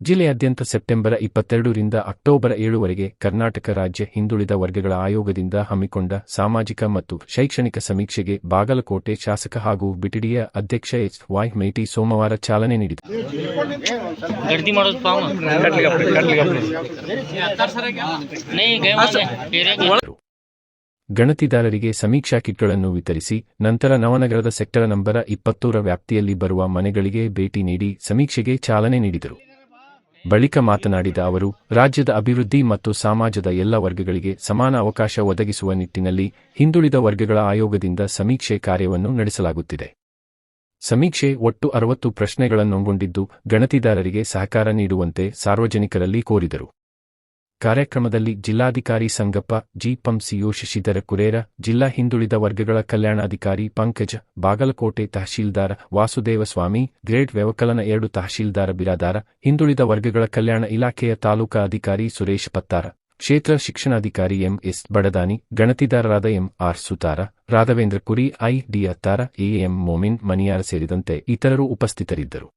ಜಿಲ್ಲೆಯಾದ್ಯಂತ ಸೆಪ್ಟೆಂಬರ್ ಇಪ್ಪತ್ತೆರಡು ರಿಂದ ಅಕ್ಟೋಬರ್ ಏಳುವರೆಗೆ ಕರ್ನಾಟಕ ರಾಜ್ಯ ಹಿಂದುಳಿದ ವರ್ಗಗಳ ಆಯೋಗದಿಂದ ಹಮ್ಮಿಕೊಂಡ ಸಾಮಾಜಿಕ ಮತ್ತು ಶೈಕ್ಷಣಿಕ ಸಮೀಕ್ಷೆಗೆ ಬಾಗಲಕೋಟೆ ಶಾಸಕ ಹಾಗೂ ಬಿಟಿಡಿಯ ಅಧ್ಯಕ್ಷ ಎಚ್ ವಾಯ್ ಮೇಟಿ ಸೋಮವಾರ ಚಾಲನೆ ನೀಡಿದರು. ಗಣತಿದಾರರಿಗೆ ಸಮೀಕ್ಷಾ ಕಿಟ್ಗಳನ್ನು ವಿತರಿಸಿ ನಂತರ ನವನಗರದ ಸೆಕ್ಟರ್ ನಂಬರ ಇಪ್ಪತ್ತೂರ ವ್ಯಾಪ್ತಿಯಲ್ಲಿ ಬರುವ ಮನೆಗಳಿಗೆ ಭೇಟಿ ನೀಡಿ ಸಮೀಕ್ಷೆಗೆ ಚಾಲನೆ ನೀಡಿದರು. ಬಳಿಕ ಮಾತನಾಡಿದ ಅವರು, ರಾಜ್ಯದ ಅಭಿವೃದ್ಧಿ ಮತ್ತು ಸಮಾಜದ ಎಲ್ಲ ವರ್ಗಗಳಿಗೆ ಸಮಾನ ಅವಕಾಶ ಒದಗಿಸುವ ನಿಟ್ಟಿನಲ್ಲಿ ಹಿಂದುಳಿದ ವರ್ಗಗಳ ಆಯೋಗದಿಂದ ಸಮೀಕ್ಷೆ ಕಾರ್ಯವನ್ನು ನಡೆಸಲಾಗುತ್ತಿದೆ. ಸಮೀಕ್ಷೆ ಒಟ್ಟು ಅರವತ್ತು ಪ್ರಶ್ನೆಗಳನ್ನೊಳಗೊಂಡಿದ್ದು ಗಣತಿದಾರರಿಗೆ ಸಹಕಾರ ನೀಡುವಂತೆ ಸಾರ್ವಜನಿಕರಲ್ಲಿ ಕೋರಿದರು. ಕಾರ್ಯಕ್ರಮದಲ್ಲಿ ಜಿಲ್ಲಾಧಿಕಾರಿ ಸಂಗಪ್ಪ, ಜಿಪಂ ಸಿಯು ಶಶಿಧರ ಕುರೇರ, ಜಿಲ್ಲಾ ಹಿಂದುಳಿದ ವರ್ಗಗಳ ಕಲ್ಯಾಣಾಧಿಕಾರಿ ಪಂಕಜ, ಬಾಗಲಕೋಟೆ ತಹಶೀಲ್ದಾರ ವಾಸುದೇವಸ್ವಾಮಿ ಗ್ರೇಡ್ ವ್ಯವಕಲನ ಎರಡು ತಹಶೀಲ್ದಾರ ಬಿರಾದಾರ, ಹಿಂದುಳಿದ ವರ್ಗಗಳ ಕಲ್ಯಾಣ ಇಲಾಖೆಯ ತಾಲೂಕಾ ಅಧಿಕಾರಿ ಸುರೇಶ್ ಪತ್ತಾರ, ಕ್ಷೇತ್ರ ಶಿಕ್ಷಣಾಧಿಕಾರಿ M S Badadani, ಗಣತಿದಾರರಾದ M R Sutara, Raghavendra Kuri, I D Attara A M Momin Maniyar ಸೇರಿದಂತೆ ಇತರರು ಉಪಸ್ಥಿತರಿದ್ದರು.